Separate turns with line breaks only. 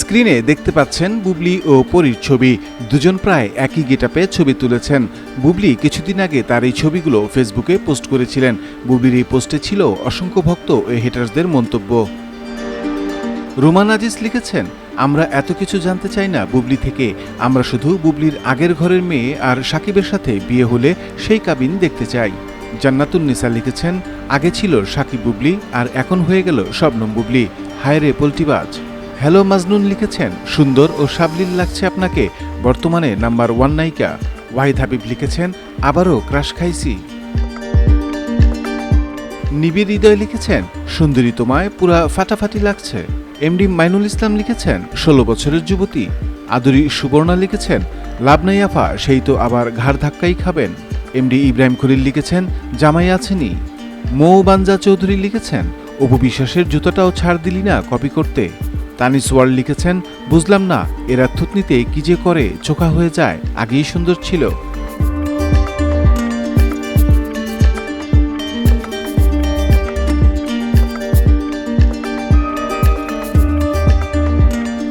স্ক্রিনে দেখতে পাচ্ছেন বুবলি ও পরীর ছবি। দুজন প্রায় একই গেটাপে ছবি তুলেছেন। বুবলি কিছুদিন আগে তার এই ছবিগুলো ফেসবুকে পোস্ট করেছিলেন। বুবলির এই পোস্টে ছিল অসংখ্য ভক্ত ও হেটার্সদের মন্তব্য। রোমান আজিজ লিখেছেন, আমরা এত কিছু জানতে চাই না বুবলি থেকে। আমরা শুধু বুবলির আগের ঘরের মেয়ে আর সাকিবের সাথে বিয়ে হলে সেই কাবিন দেখতে চাই। জান্নাতুন নিসা লিখেছেন, আগে ছিল সাকিব বুবলি আর এখন হয়ে গেল শবনম বুবলি। হায় রে পোল্টিবাজ হ্যালো মাজনুন লিখেছেন, সুন্দর ও সাবলীল লাগছে আপনাকে, বর্তমানে নাম্বার ওয়ান নায়িকা, ওয়াহিদ হাবিব লিখেছেন, আবারও ক্রাশ খাইছি। নিবিড় হৃদয় লিখেছেন, সুন্দরী তোমায় পুরা ফাটাফাটি লাগছে। এমডি মাইনুল ইসলাম লিখেছেন, ষোলো বছরের যুবতী। আদুরি সুবর্ণা লিখেছেন, লাভ নাই আফা, সেই তো আবার ঘাড় ধাক্কাই খাবেন। এমডি ইব্রাহিম খলিল লিখেছেন, জামাই আছেনি মৌ বাঞ্জা চৌধুরী লিখেছেন, অপু বিশ্বাসের জুতোটাও ছাড় দিলি না কপি করতে। তানিস ওয়ার্ল্ড লিখেছেন, বুঝলাম না, এরা থুতনিতে কি যে করে, চোখা হয়ে যায়, আগেই সুন্দর ছিল।